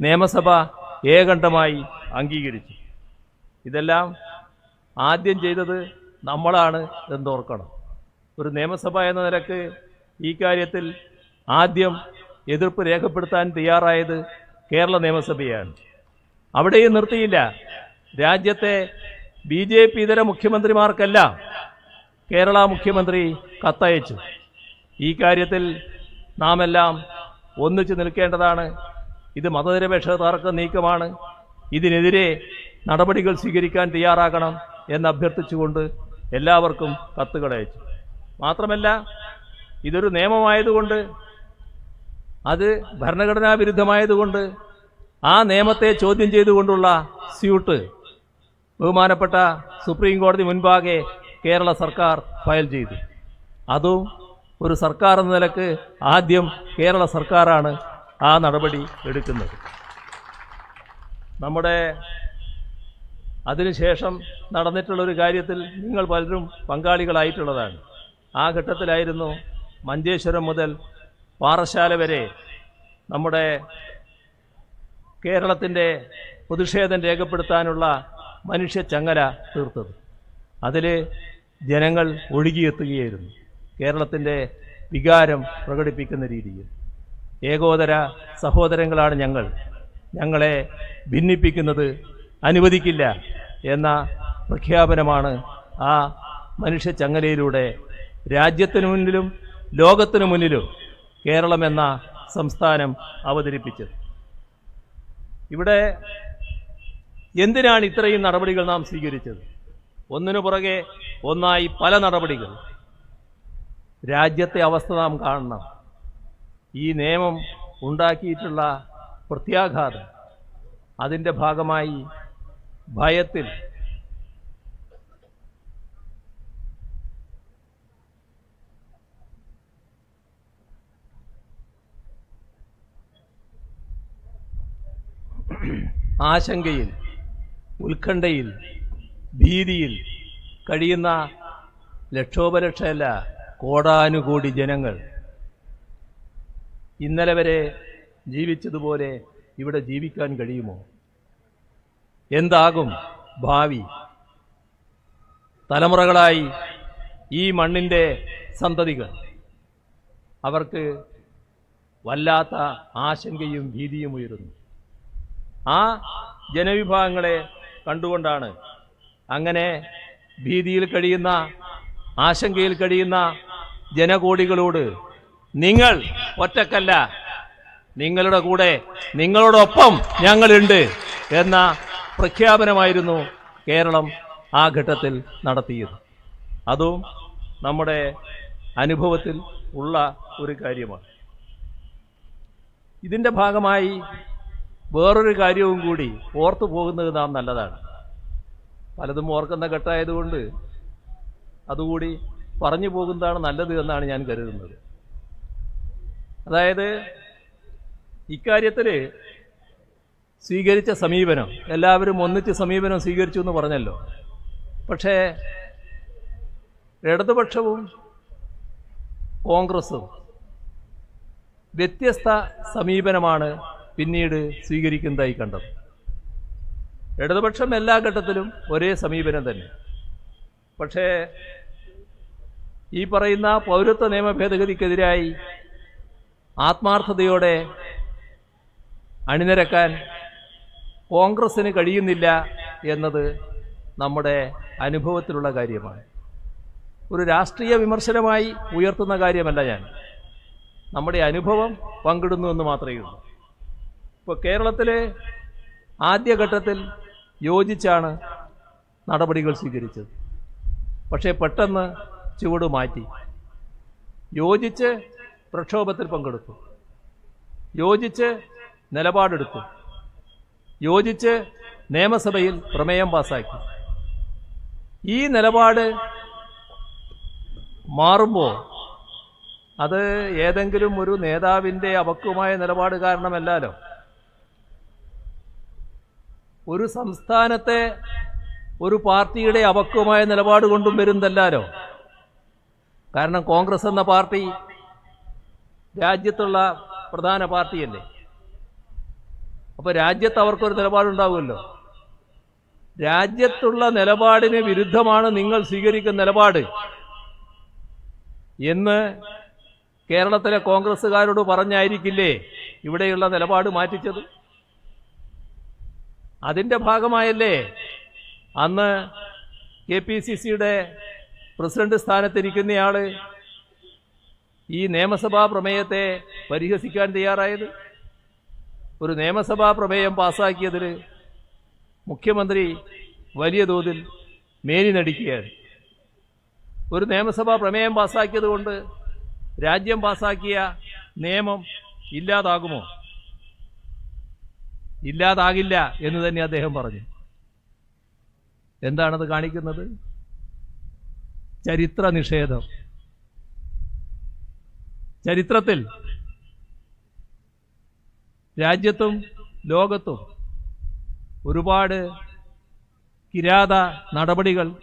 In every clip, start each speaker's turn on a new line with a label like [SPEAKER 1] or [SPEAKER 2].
[SPEAKER 1] നിയമസഭ ഏകണ്ഠമായി അംഗീകരിച്ചു. ഇതെല്ലാം ആദ്യം ചെയ്തത് നമ്മളാണ് എന്നോർക്കണം. ഒരു നിയമസഭ എന്ന നിലയ്ക്ക് ഈ കാര്യത്തിൽ ആദ്യം എതിർപ്പ് രേഖപ്പെടുത്താൻ തയ്യാറായത് കേരള നിയമസഭയാണ്. അവിടെയും നിർത്തിയില്ല. രാജ്യത്തെ ബി ജെ പി ഇതര മുഖ്യമന്ത്രിമാർക്കെല്ലാം കേരള മുഖ്യമന്ത്രി കത്തയച്ചു. ഈ കാര്യത്തിൽ നാം എല്ലാം ഒന്നിച്ചു നിൽക്കേണ്ടതാണ് ഇത് മതനിരപേക്ഷ തർക്ക നീക്കമാണ്. ഇതിനെതിരെ നടപടികൾ സ്വീകരിക്കാൻ തയ്യാറാകണം എന്ന് അഭ്യർത്ഥിച്ചുകൊണ്ട് എല്ലാവർക്കും കത്തുകൾ അയച്ചു. മാത്രമല്ല ഇതൊരു നിയമമായതുകൊണ്ട് അത് ഭരണഘടനാ വിരുദ്ധമായതുകൊണ്ട് ആ നിയമത്തെ ചോദ്യം ചെയ്തുകൊണ്ടുള്ള സ്യൂട്ട് ബഹുമാനപ്പെട്ട സുപ്രീം കോടതി മുൻപാകെ കേരള സർക്കാർ ഫയൽ ചെയ്തു. അതും ഒരു സർക്കാർ എന്ന നിലയ്ക്ക് ആദ്യം കേരള സർക്കാരാണ് ആ നടപടി എടുക്കുന്നത്. നമ്മുടെ അതിനുശേഷം നടന്നിട്ടുള്ള ഒരു കാര്യത്തിൽ നിങ്ങൾ പലരും പങ്കാളികളായിട്ടുള്ളതാണ്. ആ ഘട്ടത്തിലായിരുന്നു മഞ്ചേശ്വരം മുതൽ പാറശാല വരെ നമ്മുടെ കേരളത്തിന്റെ പ്രതിഷേധം രേഖപ്പെടുത്താനുള്ള മനുഷ്യ ചങ്ങല തീർത്തത്. അതിൽ ജനങ്ങൾ ഒഴുകിയെത്തുകയായിരുന്നു. കേരളത്തിന്റെ വികാരം പ്രകടിപ്പിക്കുന്ന രീതിയിൽ. ഏകോദര സഹോദരങ്ങളാണ് ഞങ്ങൾ. ഞങ്ങളെ ഭിന്നിപ്പിക്കുന്നത് അനുവദിക്കില്ല എന്ന പ്രഖ്യാപനമാണ് ആ മനുഷ്യ ചങ്ങലയിലൂടെ രാജ്യത്തിനു മുന്നിലും ലോകത്തിനു മുന്നിലും കേരളം എന്ന സംസ്ഥാനം അവതരിപ്പിച്ചത്. ഇവിടെ എന്തിനാണ് ഇത്രയും നടപടികൾ നാം സ്വീകരിച്ചത്? ഒന്നിനു പുറകെ ഒന്നായി പല നടപടികൾ. രാജ്യത്തെ അവസ്ഥ നാം കാണണം. ഈ നിയമം ഉണ്ടാക്കിയിട്ടുള്ള പ്രത്യാഘാതം അതിന്റെ ഭാഗമായി ഭയത്തിൽ ആശങ്കയിൽ ഉത്കണ്ഠയിൽ ഭീതിയിൽ കഴിയുന്ന ലക്ഷോപലക്ഷമല്ല കോടാനുകോടി ജനങ്ങൾ ഇന്നലെ വരെ ജീവിച്ചതുപോലെ ഇവിടെ ജീവിക്കാൻ കഴിയുമോ? എന്താകും ഭാവി? തലമുറകളായി ഈ മണ്ണിന്റെ സന്തതികൾ അവർക്ക് വല്ലാത്ത ആശങ്കയും ഭീതിയും ഉയരുന്നു. ആ ജനവിഭാഗങ്ങളെ കണ്ടുകൊണ്ടാണ് അങ്ങനെ ഭീതിയിൽ കഴിയുന്ന ആശങ്കയിൽ കഴിയുന്ന ജനകോടികളോട് നിങ്ങൾ ഒറ്റക്കല്ല. നിങ്ങളുടെ കൂടെ നിങ്ങളോടൊപ്പം ഞങ്ങളുണ്ട് എന്ന പ്രഖ്യാപനമായിരുന്നു കേരളം ആ ഘട്ടത്തിൽ നടത്തിയത്. അതും നമ്മുടെ അനുഭവത്തിൽ ഉള്ള ഒരു കാര്യമാണ്. ഇതിന്റെ ഭാഗമായി വേറൊരു കാര്യവും കൂടി ഓർത്തു പോകുന്നത് നാം നല്ലതാണ്. പലതും ഓർക്കുന്ന ഘട്ടമായതുകൊണ്ട് അതുകൂടി പറഞ്ഞു പോകുന്നതാണ് നല്ലത് എന്നാണ് ഞാൻ കരുതുന്നത്. അതായത് ഇക്കാര്യത്തിൽ സ്വീകരിച്ച സമീപനം എല്ലാവരും ഒന്നിച്ച് സമീപനം സ്വീകരിച്ചു എന്ന് പറഞ്ഞല്ലോ. പക്ഷേ ഇടതുപക്ഷവും കോൺഗ്രസും വ്യത്യസ്ത സമീപനമാണ് പിന്നീട് സ്വീകരിക്കുന്നതായി കണ്ടത്. ഇടതുപക്ഷം എല്ലാ ഘട്ടത്തിലും ഒരേ സമീപനം തന്നെ. പക്ഷേ ഈ പറയുന്ന പൗരത്വ നിയമ ഭേദഗതിക്കെതിരായി ആത്മാർത്ഥതയോടെ അണിനിരക്കാൻ കോൺഗ്രസ്സിന് കഴിയുന്നില്ല എന്നത് നമ്മുടെ അനുഭവത്തിലുള്ള കാര്യമാണ്. ഒരു രാഷ്ട്രീയ വിമർശനമായി ഉയർത്തുന്ന കാര്യമല്ല ഞാൻ. നമ്മുടെ അനുഭവം പങ്കിടുന്നു എന്ന് മാത്രമേ ഉള്ളൂ. ഇപ്പോൾ കേരളത്തിലെ ആദ്യഘട്ടത്തിൽ യോജിച്ചാണ് നടപടികൾ സ്വീകരിച്ചത്. പക്ഷേ പെട്ടെന്ന് ചുവട് മാറ്റി. യോജിച്ച് പ്രക്ഷോഭത്തിൽ പങ്കെടുത്തു. യോജിച്ച് നിലപാടെടുത്തു. യോജിച്ച് നിയമസഭയിൽ പ്രമേയം പാസാക്കി. ഈ നിലപാട് മാറുമ്പോൾ അത് ഏതെങ്കിലും ഒരു നേതാവിന്റെ അവക്കുമായ നിലപാട് കാരണമല്ലല്ലോ ഒരു സംസ്ഥാനത്തെ ഒരു പാർട്ടിയുടെ അവക്കുമായ നിലപാട് കൊണ്ടും വരുന്നതല്ലാലോ? കാരണം കോൺഗ്രസ് എന്ന പാർട്ടി രാജ്യത്തുള്ള പ്രധാന പാർട്ടിയല്ലേ അപ്പോൾ രാജ്യത്ത് അവർക്കൊരു നിലപാടുണ്ടാവുമല്ലോ. രാജ്യത്തുള്ള നിലപാടിന് വിരുദ്ധമാണ് നിങ്ങൾ സ്വീകരിക്കുന്ന നിലപാട്. എന്ന് കേരളത്തിലെ കോൺഗ്രസ്സുകാരോട് പറഞ്ഞായിരിക്കില്ലേ ഇവിടെയുള്ള നിലപാട് മാറ്റിച്ചത്? അതിന്റെ ഭാഗമായല്ലേ അന്ന് കെ പി സി സിയുടെ പ്രസിഡന്റ് സ്ഥാനത്തിരിക്കുന്നയാൾ ഈ നിയമസഭാ പ്രമേയത്തെ പരിഹസിക്കാൻ തയ്യാറായത്? ഒരു നിയമസഭാ പ്രമേയം പാസാക്കിയതിൽ മുഖ്യമന്ത്രി വലിയ തോതിൽ മേനി നടിക്കുകയാണ്. ഒരു നിയമസഭാ പ്രമേയം പാസാക്കിയത് കൊണ്ട് രാജ്യം പാസാക്കിയ നിയമം ഇല്ലാതാകുമോ? ഇല്ലാതാകില്ല എന്ന് തന്നെ അദ്ദേഹം പറഞ്ഞു. എന്താണത് കാണിക്കുന്നത്? ചരിത്ര നിഷേധം ചരിത്രത്തിൽ രാജ്യത്തും ലോകത്തും ഒരുപാട് കിരാത നടപടികൾ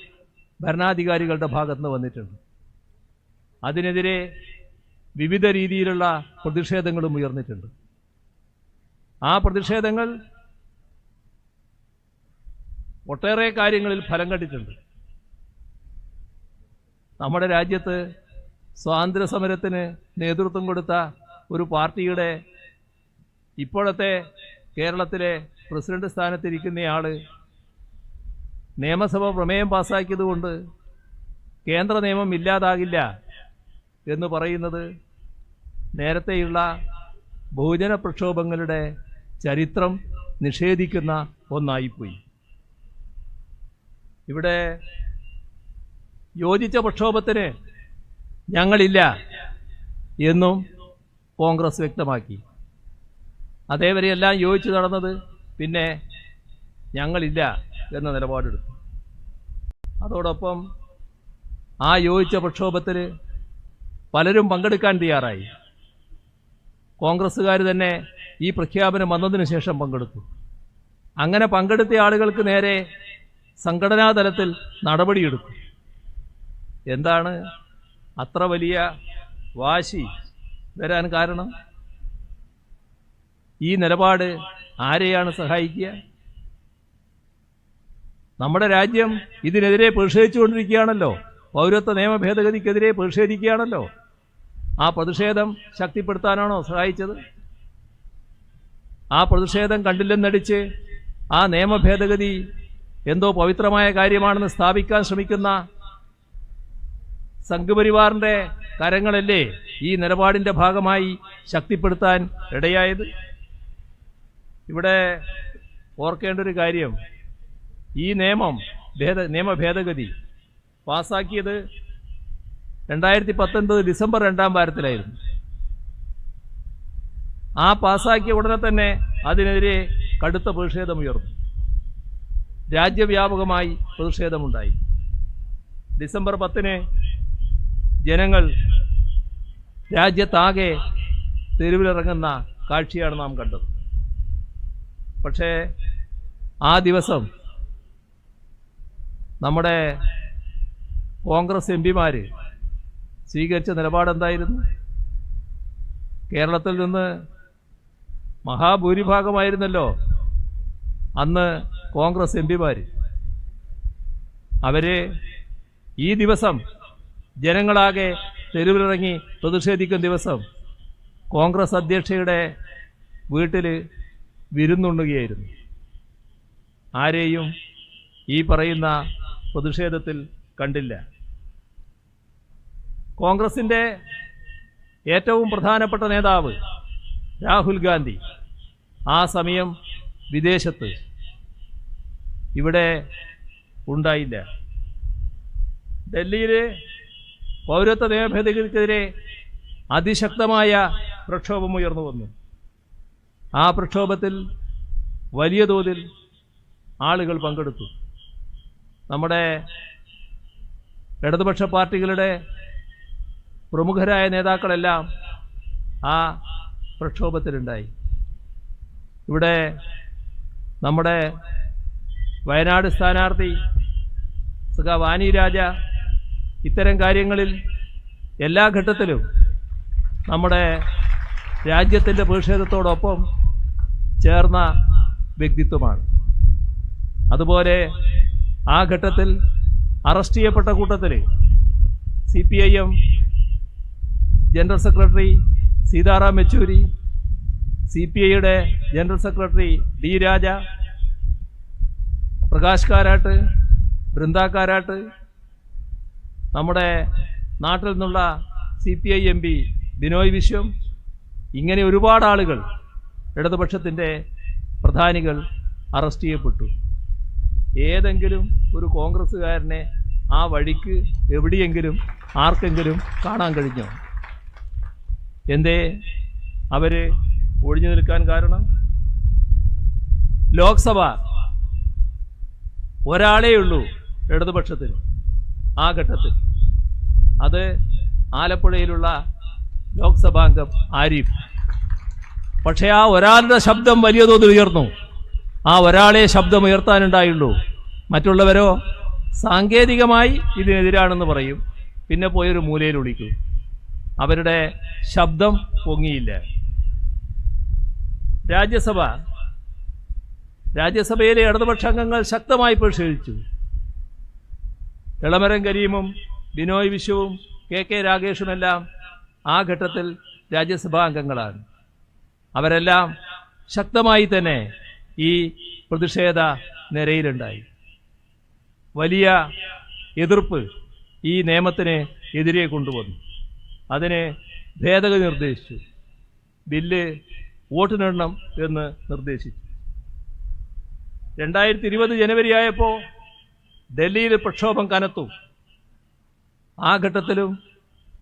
[SPEAKER 1] ഭരണാധികാരികളുടെ ഭാഗത്ത് നിന്ന് വന്നിട്ടുണ്ട്. അതിനെതിരെ വിവിധ രീതിയിലുള്ള പ്രതിഷേധങ്ങളും ഉയർന്നിട്ടുണ്ട്. ആ പ്രതിഷേധങ്ങൾ ഒട്ടേറെ കാര്യങ്ങളിൽ ഫലം കണ്ടിട്ടുണ്ട്. നമ്മുടെ രാജ്യത്ത് സ്വാതന്ത്ര്യ സമരത്തിന് നേതൃത്വം കൊടുത്ത ഒരു പാർട്ടിയുടെ ഇപ്പോഴത്തെ കേരളത്തിലെ പ്രസിഡന്റ് സ്ഥാനത്തിരിക്കുന്നയാൾ നിയമസഭ പ്രമേയം പാസ്സാക്കിയതുകൊണ്ട് കേന്ദ്ര നിയമം ഇല്ലാതാകില്ല എന്ന് പറയുന്നത് നേരത്തെയുള്ള ബഹുജന പ്രക്ഷോഭങ്ങളുടെ ചരിത്രം നിഷേധിക്കുന്ന ഒന്നായിപ്പോയി. ഇവിടെ യോജിച്ച പ്രക്ഷോഭത്തിന് ഞങ്ങളില്ല എന്നും കോൺഗ്രസ് വ്യക്തമാക്കി. അതേവരെയെല്ലാം യോജിച്ച് നടന്നത് പിന്നെ ഞങ്ങളില്ല എന്ന നിലപാടെടുത്തു. അതോടൊപ്പം ആ യോജിച്ച പ്രക്ഷോഭത്തിൽ പലരും പങ്കെടുക്കാൻ തയ്യാറായി. കോൺഗ്രസ്സുകാർ തന്നെ ഈ പ്രഖ്യാപനം വന്നതിന് ശേഷം പങ്കെടുത്തു. അങ്ങനെ പങ്കെടുത്ത ആളുകൾക്ക് നേരെ സംഘടനാ തലത്തിൽ നടപടിയെടുത്തു. എന്താണ് അത്ര വലിയ വാശി വരാൻ കാരണം ഈ നിലപാട് ആരെയാണ് സഹായിക്കുക? നമ്മുടെ രാജ്യം ഇതിനെതിരെ പ്രതിഷേധിച്ചുകൊണ്ടിരിക്കുകയാണല്ലോ. പൗരത്വ നിയമ ഭേദഗതിക്കെതിരെ പ്രതിഷേധിക്കുകയാണല്ലോ. ആ പ്രതിഷേധം ശക്തിപ്പെടുത്താനാണോ സഹായിച്ചത്? ആ പ്രതിഷേധം കണ്ടില്ലെന്നടിച്ച് ആ നിയമ ഭേദഗതി എന്തോ പവിത്രമായ കാര്യമാണെന്ന് സ്ഥാപിക്കാൻ ശ്രമിക്കുന്ന സംഘപരിവാറിന്റെ കരങ്ങളല്ലേ ഈ നിലപാടിന്റെ ഭാഗമായി ശക്തിപ്പെടുത്താൻ ഇടയായത്? ഇവിടെ ഓർക്കേണ്ട ഒരു കാര്യം. ഈ നിയമം ഭേദ നിയമ ഭേദഗതി പാസാക്കിയത് രണ്ടായിരത്തി പത്തൊൻപത് ഡിസംബർ രണ്ടാം വാരത്തിലായിരുന്നു. ആ പാസാക്കിയ ഉടനെ തന്നെ അതിനെതിരെ കടുത്ത പ്രതിഷേധമുയർന്നു. രാജ്യവ്യാപകമായി പ്രതിഷേധമുണ്ടായി. ഡിസംബർ പത്തിന് ജനങ്ങൾ രാജ്യത്താകെ തെരുവിലിറങ്ങുന്ന കാഴ്ചയാണ് നാം കണ്ടത്. പക്ഷേ ആ ദിവസം നമ്മുടെ കോൺഗ്രസ് എം പിമാർ സ്വീകരിച്ച നിലപാടെന്തായിരുന്നു? കേരളത്തിൽ നിന്ന് മഹാഭൂരിഭാഗമായിരുന്നല്ലോ അന്ന് കോൺഗ്രസ് എം പിമാർ അവരെ ഈ ദിവസം ജനങ്ങളാകെ തെരുവിലിറങ്ങി പ്രതിഷേധിക്കും ദിവസം. കോൺഗ്രസ് അധ്യക്ഷയുടെ വീട്ടിൽ വിരുന്നുണ്ണുകയായിരുന്നു. ആരെയും ഈ പറയുന്ന പ്രതിഷേധത്തിൽ കണ്ടില്ല. കോൺഗ്രസിന്റെ ഏറ്റവും പ്രധാനപ്പെട്ട നേതാവ് രാഹുൽ ഗാന്ധി ആ സമയം വിദേശത്ത് ഇവിടെ ഉണ്ടായില്ല. ഡൽഹിയിൽ പൗരത്വ നിയമ ഭേദഗതിക്കെതിരെ അതിശക്തമായ പ്രക്ഷോഭം ഉയർന്നു വന്നു. ആ പ്രക്ഷോഭത്തിൽ വലിയ തോതിൽ ആളുകൾ പങ്കെടുത്തു. നമ്മുടെ ഇടതുപക്ഷ പാർട്ടികളുടെ പ്രമുഖരായ നേതാക്കളെല്ലാം ആ പ്രക്ഷോഭത്തിലുണ്ടായി. ഇവിടെ നമ്മുടെ വയനാട് സ്ഥാനാർത്ഥി സുഖ വാനി രാജ ഇത്തരം കാര്യങ്ങളിൽ എല്ലാ ഘട്ടത്തിലും നമ്മുടെ രാജ്യത്തിന്റെ പ്രതിഷേധത്തോടൊപ്പം ചേർന്ന വ്യക്തിത്വമാണ്. അതുപോലെ ആ ഘട്ടത്തിൽ അറസ്റ്റ് ചെയ്യപ്പെട്ട കൂട്ടത്തിൽ C P I M general secretary Sitaram Yechury C P ഐയുടെ general secretary D Raja Prakash Karat Brinda Karat നമ്മുടെ നാട്ടിൽ നിന്നുള്ള C P I M P Binoy Viswam ഇങ്ങനെ ഒരുപാട് ആളുകൾ ഇടതുപക്ഷത്തിന്റെ പ്രധാനികൾ അറസ്റ്റ് ചെയ്യപ്പെട്ടു. ഏതെങ്കിലും ഒരു കോൺഗ്രസ്സുകാരനെ ആ വഴിക്ക് എവിടെയെങ്കിലും ആർക്കെങ്കിലും കാണാൻ കഴിഞ്ഞോ? എന്തേ? അവർ ഒഴിഞ്ഞു നിൽക്കാൻ കാരണം? ലോക്സഭ ഒരാളേ ഉള്ളൂ ഇടതുപക്ഷത്തിന് ആ ഘട്ടത്തിൽ. അത് ആലപ്പുഴയിലുള്ള ലോക്സഭാംഗം ആരിഫ്. പക്ഷേ ആ ഒരാളുടെ ശബ്ദം വലിയ തോതിൽ ഉയർന്നു. ആ ഒരാളെ ശബ്ദം ഉയർത്താനുണ്ടായുള്ളൂ. മറ്റുള്ളവരോ സാങ്കേതികമായി ഇതിനെതിരാണെന്ന് പറയും. പിന്നെ പോയൊരു മൂലയിൽ ഒളിക്കും. അവരുടെ ശബ്ദം പൊങ്ങിയില്ല. രാജ്യസഭ രാജ്യസഭയിലെ ഇടതുപക്ഷ അംഗങ്ങൾ ശക്തമായി പ്രതിഷേധിച്ചു. ഇളമരം കരീമും ബിനോയ് വിശ്വവും കെ കെ രാഗേഷുമെല്ലാം ആ ഘട്ടത്തിൽ രാജ്യസഭാ അംഗങ്ങളാണ്. അവരെല്ലാം ശക്തമായി തന്നെ ഈ പ്രതിഷേധ നിരയിലുണ്ടായി. വലിയ എതിർപ്പ് ഈ നിയമത്തിന് എതിരെ കൊണ്ടുവന്നു. അതിനെ ഭേദഗതി നിർദ്ദേശിച്ചു. ബില്ല് വോട്ടിനിടണം എന്ന് നിർദ്ദേശിച്ചു. രണ്ടായിരത്തി ഇരുപത് ജനുവരി ആയപ്പോൾ ഡൽഹിയിൽ പ്രക്ഷോഭം കനത്തു. ആ ഘട്ടത്തിലും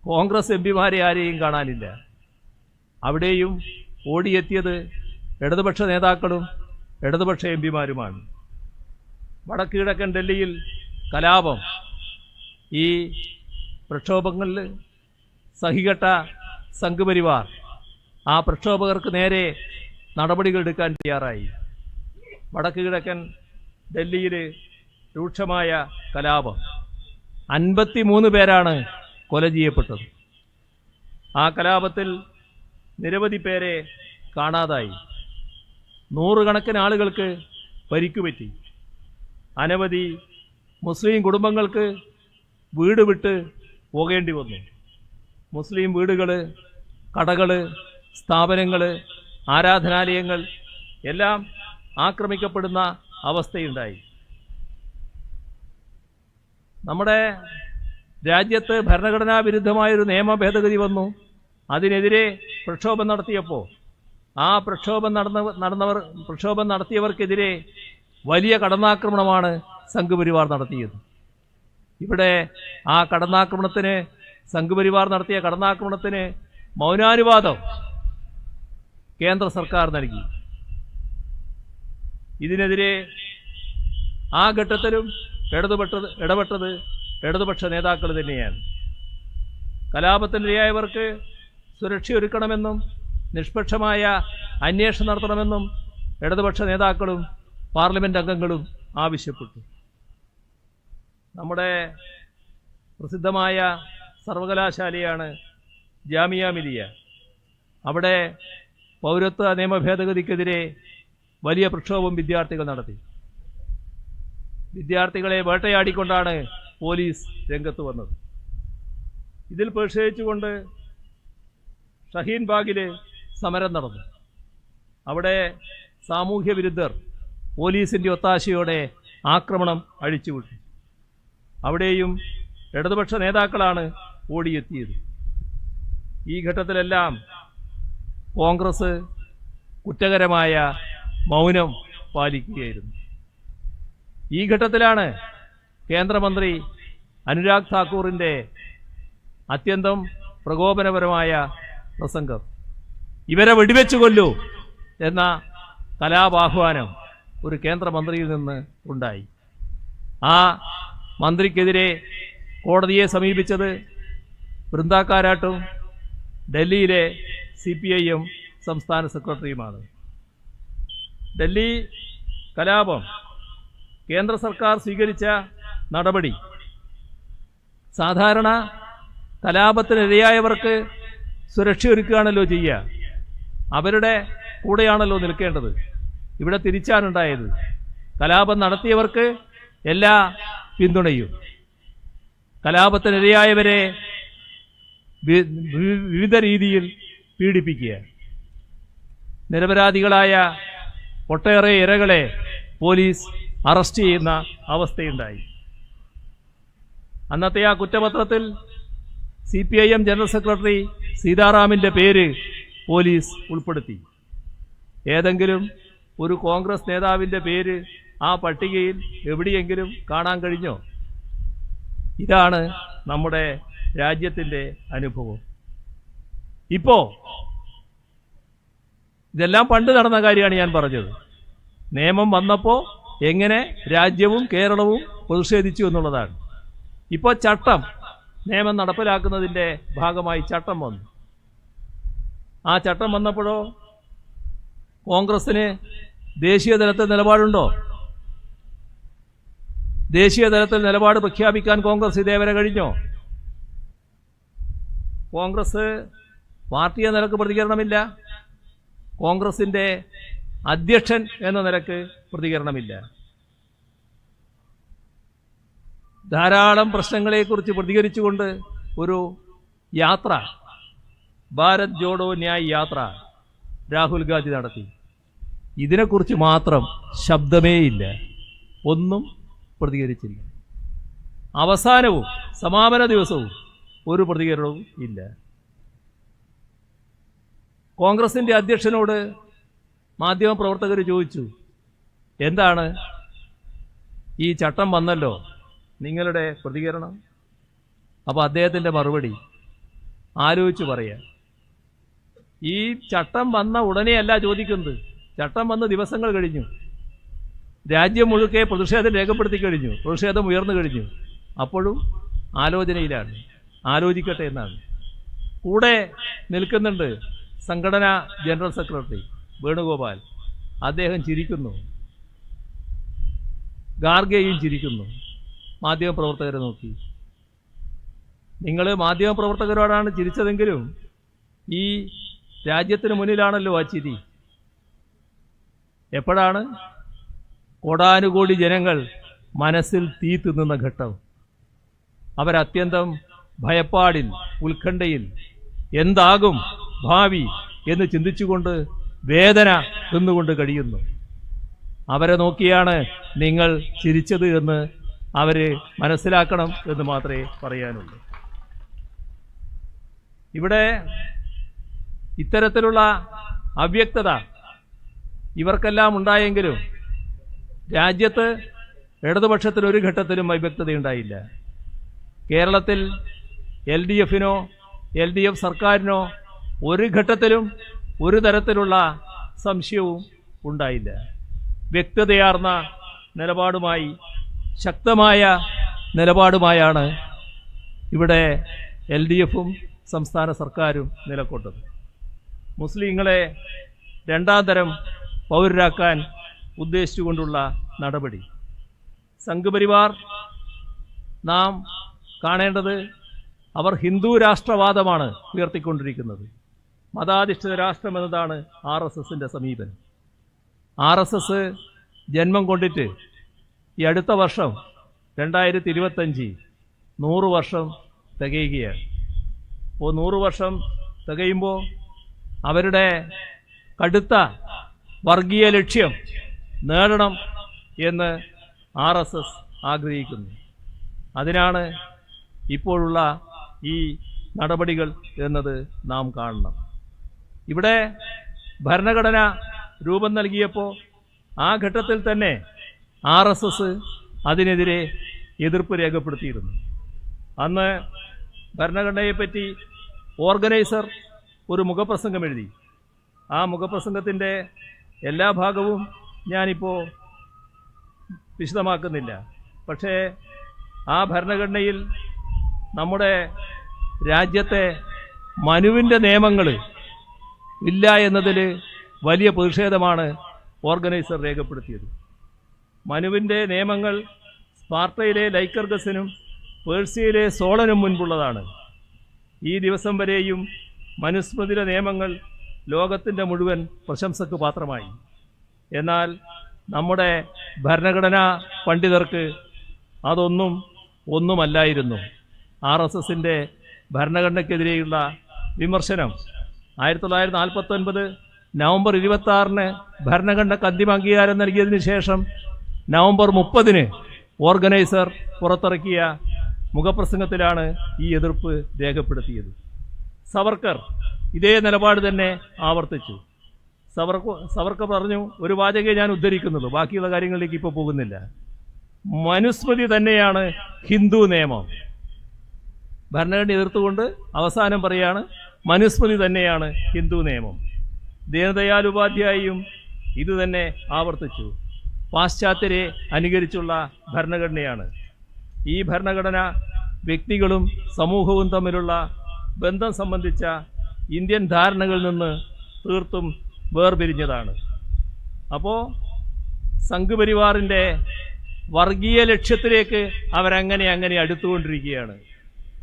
[SPEAKER 1] കോൺഗ്രസ് എം പിമാരെ ആരെയും കാണാനില്ല. അവിടെയും ഓടിയെത്തിയത് ഇടതുപക്ഷ നേതാക്കളും ഇടതുപക്ഷ എം പിമാരുമാണ്. വടക്ക് കിഴക്കൻ ഡൽഹിയിൽ കലാപം. ഈ പ്രക്ഷോഭങ്ങളിൽ സഹികെട്ട സംഘപരിവാർ ആ പ്രക്ഷോഭകർക്ക് നേരെ നടപടികൾ എടുക്കാൻ തയ്യാറായി. വടക്ക് കിഴക്കൻ ഡൽഹിയിൽ രൂക്ഷമായ കലാപം. അൻപത്തിമൂന്ന് പേരാണ് കൊല ചെയ്യപ്പെട്ടത്. ആ കലാപത്തിൽ നിരവധി പേരെ കാണാതായി. നൂറുകണക്കിന് ആളുകൾക്ക് പരിക്കുപറ്റി. അനവധി മുസ്ലിം കുടുംബങ്ങൾക്ക് വീട് വിട്ട് പോകേണ്ടി വന്നു. മുസ്ലിം വീടുകൾ കടകൾ സ്ഥാപനങ്ങൾ ആരാധനാലയങ്ങൾ എല്ലാം ആക്രമിക്കപ്പെടുന്ന അവസ്ഥയുണ്ടായി. നമ്മുടെ രാജ്യത്ത് ഭരണഘടനാ വിരുദ്ധമായൊരു നിയമ ഭേദഗതി വന്നു. അതിനെതിരെ പ്രക്ഷോഭം നടത്തിയപ്പോൾ ആ പ്രക്ഷോഭം നടന്ന നടന്നവർ പ്രക്ഷോഭം നടത്തിയവർക്കെതിരെ വലിയ കടന്നാക്രമണമാണ് സംഘപരിവാർ നടത്തിയത്. ഇവിടെ ആ കടന്നാക്രമണത്തിന് സംഘപരിവാർ നടത്തിയ കടന്നാക്രമണത്തിന് മൗനാനുവാദം കേന്ദ്ര സർക്കാർ നൽകി. ഇതിനെതിരെ ആ ഘട്ടത്തിലും ഇടതുപെട്ടത് ഇടപെട്ടത് ഇടതുപക്ഷ നേതാക്കൾ തന്നെയാണ്. കലാപത്തിനിരയായവർക്ക് സുരക്ഷയൊരുക്കണമെന്നും നിഷ്പക്ഷമായ അന്വേഷണം നടത്തണമെന്നും ഇടതുപക്ഷ നേതാക്കളും പാർലമെന്റ് അംഗങ്ങളും ആവശ്യപ്പെട്ടു. നമ്മുടെ പ്രസിദ്ധമായ സർവകലാശാലയാണ് ജാമിയ മിലിയ. അവിടെ പൗരത്വ നിയമ ഭേദഗതിക്കെതിരെ വലിയ പ്രക്ഷോഭം വിദ്യാർത്ഥികൾ നടത്തി. വിദ്യാർത്ഥികളെ വേട്ടയാടിക്കൊണ്ടാണ് പോലീസ് രംഗത്ത് വന്നത്. ഇതിൽ പ്രതിഷേധിച്ചുകൊണ്ട് ഷഹീൻ ബാഗിൽ സമരം നടന്നു. അവിടെ സാമൂഹ്യ വിരുദ്ധർ പോലീസിന്റെ ഒത്താശയോടെ ആക്രമണം അഴിച്ചുവിട്ടു. അവിടെയും ഇടതുപക്ഷ നേതാക്കളാണ് ഓടിയെത്തിയത്. ഈ ഘട്ടത്തിലെല്ലാം കോൺഗ്രസ് കുറ്റകരമായ മൗനം പാലിക്കുകയായിരുന്നു. ഈ ഘട്ടത്തിലാണ് കേന്ദ്രമന്ത്രി അനുരാഗ് താക്കൂറിന്റെ അത്യന്തം പ്രകോപനപരമായ പ്രസംഗം. ഇവരെ വെടിവെച്ചു കൊല്ലൂ എന്ന കലാപാഹ്വാനം ഒരു കേന്ദ്രമന്ത്രിയിൽ നിന്ന് ഉണ്ടായി. ആ മന്ത്രിക്കെതിരെ കോടതിയെ സമീപിച്ചത് ബൃന്ദാക്കാരാട്ടും ഡൽഹിയിലെ സി പി ഐയും സംസ്ഥാന സെക്രട്ടറിയുമാണ്. ഡൽഹി കലാപം കേന്ദ്ര സർക്കാർ സ്വീകരിച്ച നടപടി. സാധാരണ കലാപത്തിനിരയായവർക്ക് സുരക്ഷയൊരുക്കുകയാണല്ലോ ചെയ്യുക. അവരുടെ കൂടെയാണല്ലോ നിൽക്കേണ്ടത്. ഇവിടെ തിരിച്ചാണുണ്ടായത്. കലാപം നടത്തിയവർക്ക് എല്ലാ പിന്തുണയും. കലാപത്തിനിരയായവരെ വിവിധ രീതിയിൽ പീഡിപ്പിക്കുക. നിരപരാധികളായ ഒട്ടേറെ ഇരകളെ പോലീസ് അറസ്റ്റ് ചെയ്യുന്ന അവസ്ഥയുണ്ടായി. അന്നത്തെ ആ കുറ്റപത്രത്തിൽ C P I M general secretary സീതാറാമിന്റെ പേര് പോലീസ് ഉൾപ്പെടുത്തി. ഏതെങ്കിലും ഒരു കോൺഗ്രസ് നേതാവിന്റെ പേര് ആ പട്ടികയിൽ എവിടെയെങ്കിലും കാണാൻ കഴിഞ്ഞോ? ഇതാണ് നമ്മുടെ രാജ്യത്തിന്റെ അനുഭവം. ഇപ്പോൾ ഇതെല്ലാം പണ്ട് നടന്ന കാര്യമാണ് ഞാൻ പറഞ്ഞത്. നിയമം വന്നപ്പോൾ എങ്ങനെ രാജ്യവും കേരളവും പ്രതിഷേധിച്ചു എന്നുള്ളതാണ്. ഇപ്പോൾ ചട്ടം നിയമം നടപ്പിലാക്കുന്നതിന്റെ ഭാഗമായി ചട്ടം വന്നു. ആ ചട്ടം വന്നപ്പോഴോ കോൺഗ്രസിന് ദേശീയ തലത്തിൽ നിലപാടുണ്ടോ? ദേശീയ തലത്തിൽ നിലപാട് പ്രഖ്യാപിക്കാൻ കോൺഗ്രസ് ഇതേവരെ കഴിഞ്ഞോ? കോൺഗ്രസ് പാർട്ടിയെ നിലയ്ക്ക് പ്രതികരണമില്ല. കോൺഗ്രസിന്റെ അധ്യക്ഷൻ എന്ന നിലയ്ക്ക് പ്രതികരണമില്ല. ധാരാളം പ്രശ്നങ്ങളെക്കുറിച്ച് പ്രതികരിച്ചുകൊണ്ട് ഒരു യാത്ര ഭാരത് ജോഡോ ന്യായ് യാത്ര രാഹുൽ ഗാന്ധി നടത്തി. ഇതിനെക്കുറിച്ച് മാത്രം ശബ്ദമേയില്ല. ഒന്നും പ്രതികരിച്ചില്ല. അവസാനവും സമാപന ദിവസവും ഒരു പ്രതികരണവും ഇല്ല. കോൺഗ്രസിന്റെ അധ്യക്ഷനോട് മാധ്യമപ്രവർത്തകർ ചോദിച്ചു എന്താണ്? ഈ ചട്ടം വന്നല്ലോ നിങ്ങളുടെ പ്രതികരണം? അപ്പോൾ അദ്ദേഹത്തിന്റെ മറുപടി ആലോചിച്ച് പറയാം. ഈ ചട്ടം വന്ന ഉടനെയല്ല ചോദിക്കുന്നത്. ചട്ടം വന്ന് ദിവസങ്ങൾ കഴിഞ്ഞു. രാജ്യം മുഴുക്കെ പ്രതിഷേധം രേഖപ്പെടുത്തി കഴിഞ്ഞു. പ്രതിഷേധം ഉയർന്നു കഴിഞ്ഞു. അപ്പോഴും ആലോചനയിലാണ്. ആലോചിക്കട്ടെ എന്നാണ്. കൂടെ നിൽക്കുന്നുണ്ട് സംഘടനാ ജനറൽ സെക്രട്ടറി. വേണുഗോപാൽ. അദ്ദേഹം ചിരിക്കുന്നു. ഗാർഗയും ചിരിക്കുന്നു. മാധ്യമപ്രവർത്തകരെ നോക്കി. നിങ്ങൾ മാധ്യമപ്രവർത്തകരോടാണ് ചിരിച്ചതെങ്കിലും ഈ രാജ്യത്തിന് മുന്നിലാണല്ലോ ആ ചിരി. എപ്പോഴാണ്? കോടാനുകോടി ജനങ്ങൾ മനസ്സിൽ തീ തിന്നുന്ന ഘട്ടം. അവരത്യന്തം ഭയപ്പാടിൽ ഉത്കണ്ഠയിൽ എന്താകും ഭാവി എന്ന് ചിന്തിച്ചുകൊണ്ട് വേദന തിന്നുകൊണ്ട് കഴിയുന്നു. അവരെ നോക്കിയാണ് നിങ്ങൾ ചിരിച്ചത് എന്ന് അവർ മനസ്സിലാക്കണം എന്ന് മാത്രമേ പറയാനുള്ളൂ. ഇവിടെ ഇത്തരത്തിലുള്ള അവ്യക്തത ഇവർക്കെല്ലാം ഉണ്ടായെങ്കിലും രാജ്യത്ത് ഇടതുപക്ഷത്തിന് ഒരു ഘട്ടത്തിലും അവ്യക്തതയുണ്ടായില്ല. കേരളത്തിൽ എൽ ഡി എഫിനോ എൽ ഡി എഫ് സർക്കാരിനോ ഒരു ഘട്ടത്തിലും ഒരു തരത്തിലുള്ള സംശയവും ഉണ്ടായില്ല. വ്യക്തതയാർന്ന നിലപാടുമായി ശക്തമായ നിലപാടുമായാണ് ഇവിടെ എൽ ഡി എഫും സംസ്ഥാന സർക്കാരും നിലകൊണ്ടത്. മുസ്ലിങ്ങളെ രണ്ടാം തരം പൗരരാക്കാൻ ഉദ്ദേശിച്ചുകൊണ്ടുള്ള നടപടി. സംഘപരിവാർ നാം കാണേണ്ടത് അവർ ഹിന്ദു രാഷ്ട്രവാദമാണ് ഉയർത്തിക്കൊണ്ടിരിക്കുന്നത്. മതാധിഷ്ഠിത രാഷ്ട്രം എന്നതാണ് ആർ എസ് എസിന്റെ സമീപനം. ആർ എസ് എസ് ജന്മം കൊണ്ടിട്ട് ഈ അടുത്ത വർഷം രണ്ടായിരത്തി ഇരുപത്തഞ്ച് നൂറ് വർഷം തികയുകയാണ്. അപ്പോൾ നൂറ് വർഷം തികയുമ്പോൾ അവരുടെ കടുത്ത വർഗീയ ലക്ഷ്യം നേടണം എന്ന് ആർ എസ് എസ് ആഗ്രഹിക്കുന്നു. അതിനാണ് ഇപ്പോഴുള്ള ഈ നടപടികൾ എന്നത് നാം കാണണം. ഇവിടെ ഭരണഘടന രൂപം നൽകിയപ്പോൾ ആ ഘട്ടത്തിൽ തന്നെ ആർ എസ് എസ് അതിനെതിരെ എതിർപ്പ് രേഖപ്പെടുത്തിയിരുന്നു. അന്ന് ഭരണഘടനയെപ്പറ്റി ഓർഗനൈസർ ഒരു മുഖപ്രസംഗം എഴുതി. ആ മുഖപ്രസംഗത്തിന്റെ എല്ലാ ഭാഗവും ഞാനിപ്പോൾ വിശദമാക്കുന്നില്ല. പക്ഷേ ആ ഭരണഘടനയിൽ നമ്മുടെ രാജ്യത്തെ മനുവിന്റെ നിയമങ്ങൾ ഇല്ല എന്നതിൽ വലിയ പ്രതിഷേധമാണ് ഓർഗനൈസർ രേഖപ്പെടുത്തിയത്. മനുവിന്റെ നിയമങ്ങൾ സ്പാർട്ടയിലെ ലൈക്കർഗസിനും പേഴ്സിയയിലെ സോളനും മുൻപുള്ളതാണ്. ഈ ദിവസം വരെയും മനുസ്മൃതിയുടെ നിയമങ്ങൾ ലോകത്തിന്റെ മുഴുവൻ പ്രശംസക്ക് പാത്രമായി. എന്നാൽ നമ്മുടെ ഭരണഘടനാ പണ്ഡിതർക്ക് അതൊന്നും ഒന്നുമല്ലായിരുന്നു. ആർ എസ് എസിന്റെ ഭരണഘടനയ്ക്കെതിരെയുള്ള വിമർശനം ആയിരത്തി തൊള്ളായിരത്തി നാൽപ്പത്തൊൻപത് നവംബർ ഇരുപത്തി ആറിന് ഭരണഘടനക്ക് അന്തിമ അംഗീകാരം നൽകിയതിന് ശേഷം നവംബർ മുപ്പതിന് ഓർഗനൈസർ പുറത്തിറക്കിയ മുഖപ്രസംഗത്തിലാണ് ഈ എതിർപ്പ് രേഖപ്പെടുത്തിയത്. സവർക്കർ ഇതേ നിലപാട് തന്നെ ആവർത്തിച്ചു. സവർക്ക സവർക്കർ പറഞ്ഞു ഒരു വാചകയെ ഞാൻ ഉദ്ധരിക്കുന്നുള്ളൂ ബാക്കിയുള്ള കാര്യങ്ങളിലേക്ക് ഇപ്പോൾ പോകുന്നില്ല. മനുസ്മൃതി തന്നെയാണ് ഹിന്ദു നിയമം. ഭരണഘടന എതിർത്തുകൊണ്ട് അവസാനം പറയാണ് മനുസ്മൃതി തന്നെയാണ് ഹിന്ദു നിയമം. ദീനദയാൽ ഉപാധ്യായും ഇതുതന്നെ ആവർത്തിച്ചു. പാശ്ചാത്യരെ അനുകരിച്ചുള്ള ഭരണഘടനയാണ്. ഈ ഭരണഘടന വ്യക്തികളും സമൂഹവും തമ്മിലുള്ള ബന്ധം സംബന്ധിച്ച ഇന്ത്യൻ ധാരണകളിൽ നിന്ന് തീർത്തും വേർപിരിഞ്ഞതാണ്. അപ്പോൾ സംഘപരിവാറിന്റെ വർഗീയ ലക്ഷ്യത്തിലേക്ക് അവരങ്ങനെ അങ്ങനെ അടുത്തുകൊണ്ടിരിക്കുകയാണ്.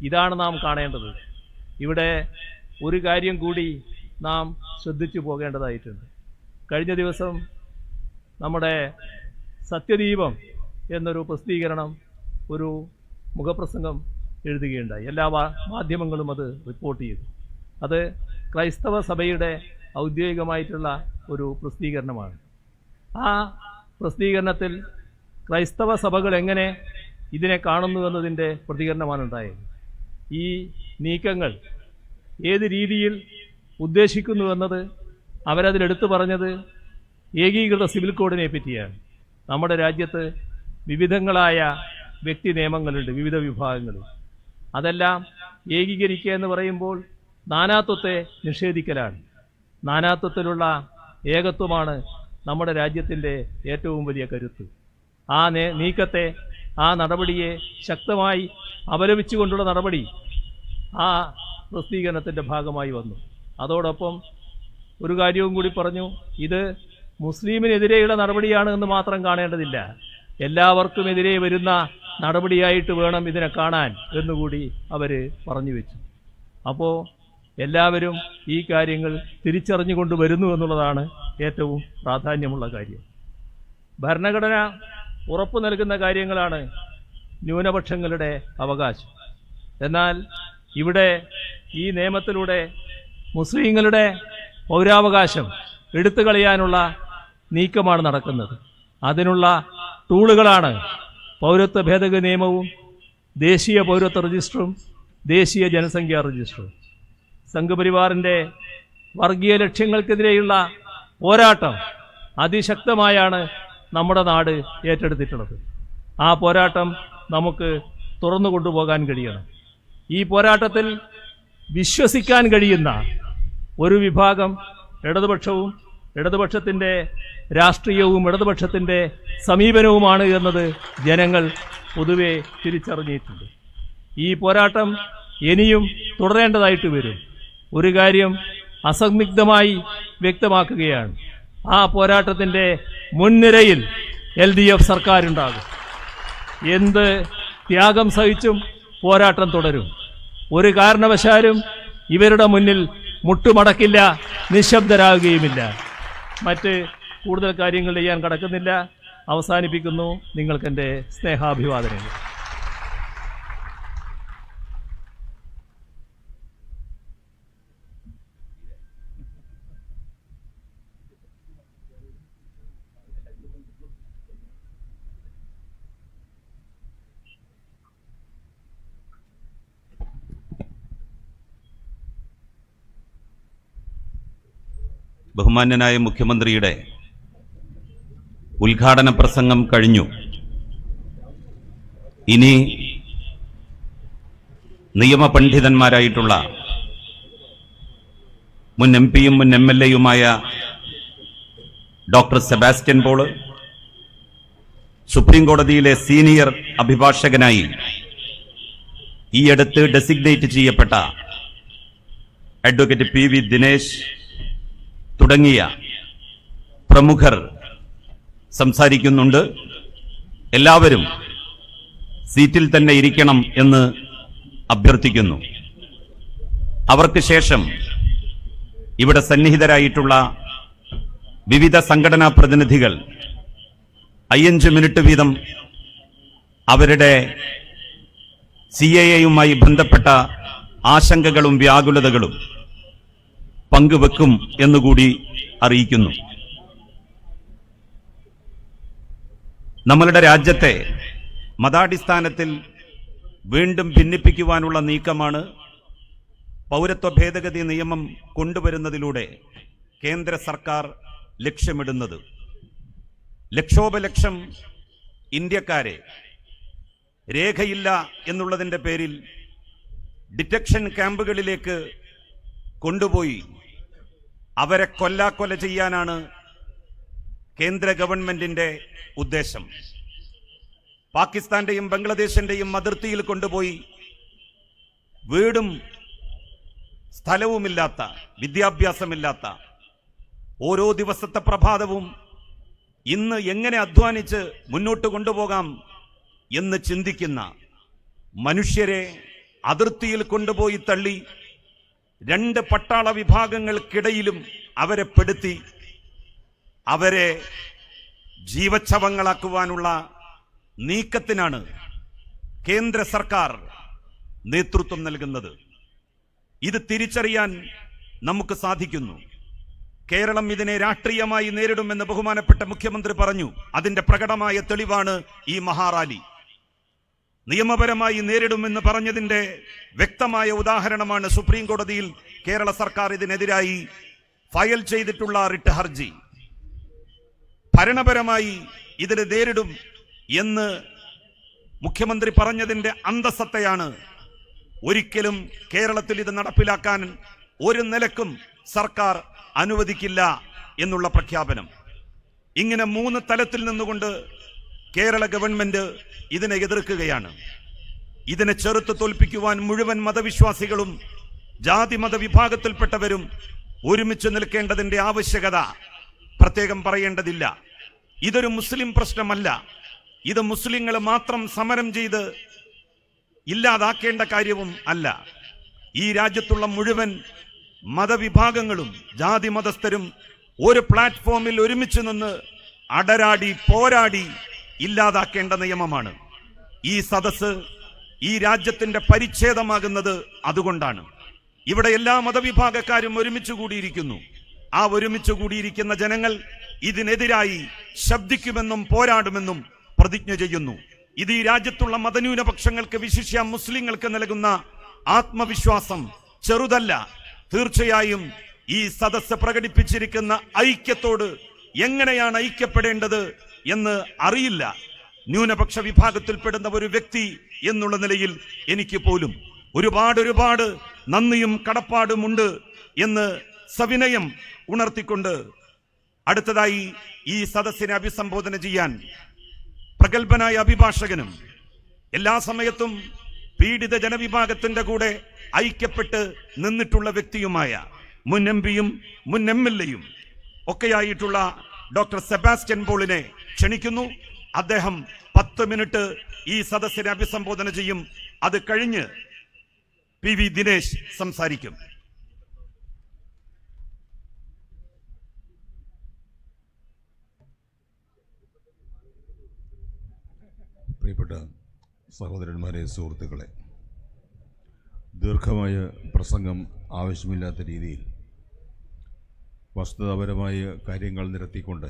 [SPEAKER 1] ഇതാണ് നാം കാണേണ്ടത്. ഇവിടെ ഒരു കാര്യം കൂടി നാം ശ്രദ്ധിച്ചു പോകേണ്ടതായിട്ടുണ്ട്. കഴിഞ്ഞ ദിവസം നമ്മുടെ സത്യദീപം എന്നൊരു പ്രസിദ്ധീകരണം ഒരു മുഖപ്രസംഗം എഴുതുകയുണ്ടായി. എല്ലാ മാധ്യമങ്ങളും അത് റിപ്പോർട്ട് ചെയ്തു. അത് ക്രൈസ്തവ സഭയുടെ ഔദ്യോഗികമായിട്ടുള്ള ഒരു പ്രസിദ്ധീകരണമാണ്. ആ പ്രസിദ്ധീകരണത്തിൽ ക്രൈസ്തവ സഭകൾ എങ്ങനെ ഇതിനെ കാണുന്നു എന്നതിന്റെ പ്രതികരണമാണ് ഉണ്ടായത് ഈ നീക്കങ്ങൾ ഏത് രീതിയിൽ ഉദ്ദേശിക്കുന്നു എന്നത് അവരതിലെടുത്തു പറഞ്ഞത് ഏകീകൃത സിവിൽ കോഡിനെ പറ്റിയാണ്. നമ്മുടെ രാജ്യത്ത് വിവിധങ്ങളായ വ്യക്തി നിയമങ്ങളുണ്ട് വിവിധ വിഭാഗങ്ങളിൽ അതെല്ലാം ഏകീകരിക്കുക എന്ന് പറയുമ്പോൾ നാനാത്വത്തെ നിഷേധിക്കലാണ്. നാനാത്വത്തിലുള്ള ഏകത്വമാണ് നമ്മുടെ രാജ്യത്തിന്റെ ഏറ്റവും വലിയ കരുത്ത്. ആ നീക്കത്തെ ആ നടപടിയെ ശക്തമായി അപലപിച്ചുകൊണ്ടുള്ള നടപടി ആ പ്രസിദ്ധീകരണത്തിന്റെ ഭാഗമായി വന്നു. അതോടൊപ്പം ഒരു കാര്യവും കൂടി പറഞ്ഞു. ഇത് മുസ്ലിമിനെതിരെയുള്ള നടപടിയാണ് എന്ന് മാത്രം കാണേണ്ടതില്ല. എല്ലാവർക്കും എതിരെ വരുന്ന നടപടിയായിട്ട് വേണം ഇതിനെ കാണാൻ എന്നുകൂടി അവർ പറഞ്ഞു വെച്ചു. അപ്പോൾ എല്ലാവരും ഈ കാര്യങ്ങൾ തിരിച്ചറിഞ്ഞുകൊണ്ട് വരുന്നു എന്നുള്ളതാണ് ഏറ്റവും പ്രാധാന്യമുള്ള കാര്യം. ഭരണഘടന ഉറപ്പു നൽകുന്ന കാര്യങ്ങളാണ് ന്യൂനപക്ഷങ്ങളുടെ അവകാശം. എന്നാൽ ഇവിടെ ഈ നിയമത്തിലൂടെ മുസ്ലിങ്ങളുടെ പൗരാവകാശം എടുത്തു കളയാനുള്ള നീക്കമാണ് നടക്കുന്നത്. അതിനുള്ള ടൂളുകളാണ് പൗരത്വ ഭേദഗതി നിയമവും ദേശീയ പൗരത്വ രജിസ്റ്ററും ദേശീയ ജനസംഖ്യാ രജിസ്റ്ററും. സംഘപരിവാറിന്റെ വർഗീയ ലക്ഷ്യങ്ങൾക്കെതിരെയുള്ള പോരാട്ടം അതിശക്തമായാണ് നമ്മുടെ നാട് ഏറ്റെടുത്തിട്ടുള്ളത്. ആ പോരാട്ടം നമുക്ക് തുറന്നു കൊണ്ടുപോകാൻ കഴിയണം. ഈ പോരാട്ടത്തിൽ വിശ്വസിക്കാൻ കഴിയുന്ന ഒരു വിഭാഗം ഇടതുപക്ഷവും ഇടതുപക്ഷത്തിന്റെ രാഷ്ട്രീയവും ഇടതുപക്ഷത്തിന്റെ സമീപനവുമാണ് എന്നത് ജനങ്ങൾ പൊതുവെ തിരിച്ചറിഞ്ഞിട്ടുണ്ട്. ഈ പോരാട്ടം ഇനിയും തുടരേണ്ടതായിട്ട് വരും. ഒരു കാര്യം അസന്ദിഗ്ധമായി വ്യക്തമാക്കുകയാണ്. ആ പോരാട്ടത്തിന്റെ മുൻനിരയിൽ എൽ ഡി എഫ് സർക്കാരുണ്ടാകും. എന്ത് ത്യാഗം സഹിച്ചും പോരാട്ടം തുടരും. ഒരു കാരണവശാലും ഇവരുടെ മുന്നിൽ മുട്ടുമടക്കില്ല നിശബ്ദരാകുകയുമില്ല. മറ്റ് കൂടുതൽ കാര്യങ്ങൾ ചെയ്യാൻ കടക്കുന്നില്ല. അവസാനിപ്പിക്കുന്നു നിങ്ങൾക്കെന്റെ സ്നേഹാഭിവാദനങ്ങൾ.
[SPEAKER 2] ബഹുമാന്യനായ മുഖ്യമന്ത്രിയുടെ ഉദ്ഘാടന പ്രസംഗം കഴിഞ്ഞു. ഇനി നിയമപണ്ഡിതന്മാരായിട്ടുള്ള മുൻ എം പിയും മുൻ എം എൽ എയുമായ ഡോക്ടർ സെബാസ്റ്റ്യൻ പോൾ സുപ്രീം കോടതിയിലെ സീനിയർ അഭിഭാഷകനായി ഈയടുത്ത് ഡെസിഗ്നേറ്റ് ചെയ്യപ്പെട്ട അഡ്വക്കേറ്റ് പി വി ദിനേശ് തുടങ്ങിയ പ്രമുഖർ സംസാരിക്കുന്നുണ്ട്. എല്ലാവരും സീറ്റിൽ തന്നെ ഇരിക്കണം എന്ന് അഭ്യർത്ഥിക്കുന്നു. അവർക്ക് ശേഷം ഇവിടെ സന്നിഹിതരായിട്ടുള്ള വിവിധ സംഘടനാ പ്രതിനിധികൾ അയ്യഞ്ച് മിനിറ്റ് വീതം അവരുടെ സി എ എയുമായി ബന്ധപ്പെട്ട ആശങ്കകളും വ്യാകുലതകളും പങ്കുവെക്കും എന്നുകൂടി അറിയിക്കുന്നു. നമ്മളുടെ രാജ്യത്തെ മതാടിസ്ഥാനത്തിൽ വീണ്ടും ഭിന്നിപ്പിക്കുവാനുള്ള നീക്കമാണ് പൗരത്വ ഭേദഗതി നിയമം കൊണ്ടുവരുന്നതിലൂടെ കേന്ദ്ര സർക്കാർ ലക്ഷ്യമിടുന്നത്. ലക്ഷോപലക്ഷം ഇന്ത്യക്കാരെ രേഖയില്ല എന്നുള്ളതിന്റെ പേരിൽ ഡിറ്റക്ഷൻ ക്യാമ്പുകളിലേക്ക് കൊണ്ടുപോയി അവരെ കൊല്ലാക്കൊല ചെയ്യാനാണ് കേന്ദ്ര ഗവൺമെന്റിന്റെ ഉദ്ദേശം. പാകിസ്ഥാന്റെയും ബംഗ്ലാദേശിന്റെയും അതിർത്തിയിൽ കൊണ്ടുപോയി വീടും സ്ഥലവുമില്ലാത്ത വിദ്യാഭ്യാസമില്ലാത്ത ഓരോ ദിവസത്തെ പ്രഭാതവും ഇന്ന് എങ്ങനെ അധ്വാനിച്ച് മുന്നോട്ട് കൊണ്ടുപോകാം എന്ന് ചിന്തിക്കുന്ന മനുഷ്യരെ അതിർത്തിയിൽ കൊണ്ടുപോയി തള്ളി രണ്ട് പട്ടാള വിഭാഗങ്ങൾക്കിടയിലും അവരെ പെടുത്തി അവരെ ജീവച്ഛവങ്ങളാക്കുവാനുള്ള നീക്കത്തിനാണ് കേന്ദ്ര സർക്കാർ നേതൃത്വം നൽകുന്നത്. ഇത് തിരിച്ചറിയാൻ നമുക്ക് സാധിക്കുന്നു. കേരളം ഇതിനെ രാഷ്ട്രീയമായി നേരിടുമെന്ന് ബഹുമാനപ്പെട്ട മുഖ്യമന്ത്രി പറഞ്ഞു. അതിന്റെ പ്രകടമായ തെളിവാണ് ഈ മഹാറാലി. നിയമപരമായി നേരിടുമെന്ന് പറഞ്ഞതിന്റെ വ്യക്തമായ ഉദാഹരണമാണ് സുപ്രീം കോടതിയിൽ കേരള സർക്കാർ ഇതിനെതിരായി ഫയൽ ചെയ്തിട്ടുള്ള റിട്ട് ഹർജി. ഭരണപരമായി ഇതിനെ നേരിടും എന്ന് മുഖ്യമന്ത്രി പറഞ്ഞതിന്റെ അന്തസത്തയാണ് ഒരിക്കലും കേരളത്തിൽ ഇത് നടപ്പിലാക്കാൻ ഒരു നിലക്കും സർക്കാർ അനുവദിക്കില്ല എന്നുള്ള പ്രഖ്യാപനം. ഇങ്ങനെ മൂന്ന് തലത്തിൽ നിന്നുകൊണ്ട് കേരള ഗവൺമെന്റ് ഇതിനെ എതിർക്കുകയാണ്. ഇതിനെ ചെറുത്ത് തോൽപ്പിക്കുവാൻ മുഴുവൻ മതവിശ്വാസികളും ജാതി മത വിഭാഗത്തിൽപ്പെട്ടവരും ഒരുമിച്ച് നിൽക്കേണ്ടതിന്റെ ആവശ്യകത പ്രത്യേകം പറയേണ്ടതില്ല. ഇതൊരു മുസ്ലിം പ്രശ്നമല്ല. ഇത് മുസ്ലിങ്ങൾ മാത്രം സമരം ചെയ്ത് ഇല്ലാതാക്കേണ്ട കാര്യവും അല്ല. ഈ രാജ്യത്തുള്ള മുഴുവൻ മതവിഭാഗങ്ങളും ജാതി മതസ്ഥരും ഒരു പ്ലാറ്റ്ഫോമിൽ ഒരുമിച്ച് നിന്ന് അടരാടി പോരാടി ഇല്ലാതാക്കേണ്ട നിയമമാണ്. ഈ സദസ് ഈ രാജ്യത്തിന്റെ പരിച്ഛേദമാകുന്നത് അതുകൊണ്ടാണ്. ഇവിടെ എല്ലാ മതവിഭാഗക്കാരും ഒരുമിച്ച് കൂടിയിരിക്കുന്നു. ആ ഒരുമിച്ച് കൂടിയിരിക്കുന്ന ജനങ്ങൾ ഇതിനെതിരായി ശബ്ദിക്കുമെന്നും പോരാടുമെന്നും പ്രതിജ്ഞ ചെയ്യുന്നു. ഇത് ഈ രാജ്യത്തുള്ള മതന്യൂനപക്ഷങ്ങൾക്ക് വിശിഷ്യ മുസ്ലിങ്ങൾക്ക് നൽകുന്ന ആത്മവിശ്വാസം ചെറുതല്ല. തീർച്ചയായും ഈ സദസ്സ് പ്രകടിപ്പിച്ചിരിക്കുന്ന ഐക്യത്തോട് എങ്ങനെയാണ് ഐക്യപ്പെടേണ്ടത് എന്ന് അറിയില്ല. ന്യൂനപക്ഷ വിഭാഗത്തിൽപ്പെടുന്ന ഒരു വ്യക്തി എന്നുള്ള നിലയിൽ എനിക്ക് പോലും ഒരുപാട് ഒരുപാട് നന്ദിയും കടപ്പാടുമുണ്ട് എന്ന് സവിനയം ഉണർത്തിക്കൊണ്ട് അടുത്തതായി ഈ സദസ്സിനെ അഭിസംബോധന ചെയ്യാൻ പ്രഗത്ഭനായ അഭിഭാഷകനും എല്ലാ സമയത്തും പീഡിത ജനവിഭാഗത്തിന്റെ കൂടെ ഐക്യപ്പെട്ട് നിന്നിട്ടുള്ള വ്യക്തിയുമായ മുൻ എം പിയും മുൻ എം എൽ എയും ഒക്കെയായിട്ടുള്ള ഡോക്ടർ സെബാസ്റ്റ്യൻ പോളിനെ ക്ഷണിക്കുന്നു. അദ്ദേഹം പത്ത് മിനിറ്റ് ഈ സദസ്സിനെ അഭിസംബോധന ചെയ്യും. അത് കഴിഞ്ഞ് പി വി ദിനേശ് സംസാരിക്കും.
[SPEAKER 3] പ്രിയപ്പെട്ട സഹോദരന്മാരെ സുഹൃത്തുക്കളെ ദീർഘമായ പ്രസംഗം ആവശ്യമില്ലാത്ത രീതിയിൽ വസ്തുതാപരമായ കാര്യങ്ങൾ നിരത്തിക്കൊണ്ട്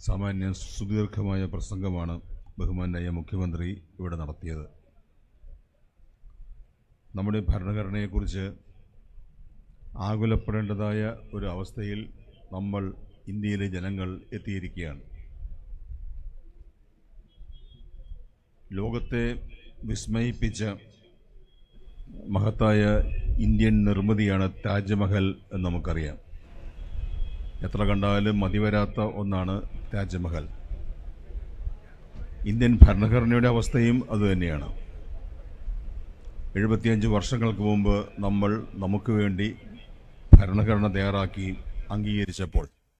[SPEAKER 3] സാമാന്യ സുദീർഘമായ പ്രസംഗമാണ് ബഹുമാനായ മുഖ്യമന്ത്രി ഇവിടെ നടത്തിയത്. നമ്മുടെ ഭരണഘടനയെക്കുറിച്ച് ആകുലപ്പെടേണ്ടതായ ഒരു അവസ്ഥയിൽ നമ്മൾ ഇന്ത്യയിലെ ജനങ്ങൾ എത്തിയിരിക്കുകയാണ്. ലോകത്തെ വിസ്മയിപ്പിച്ച മഹത്തായ ഇന്ത്യൻ നിർമ്മിതിയാണ് താജ്മഹൽ എന്ന് നമുക്കറിയാം. എത്ര കണ്ടാലും മതിവരാത്ത ഒന്നാണ് താജ്മഹൽ. ഇന്ത്യൻ ഭരണഘടനയുടെ അവസ്ഥയും അതുതന്നെയാണ് എഴുപത്തിയഞ്ച് വർഷങ്ങൾക്ക് മുമ്പ് നമ്മൾ നമുക്ക് വേണ്ടി ഭരണഘടന തയ്യാറാക്കി അംഗീകരിച്ചപ്പോൾ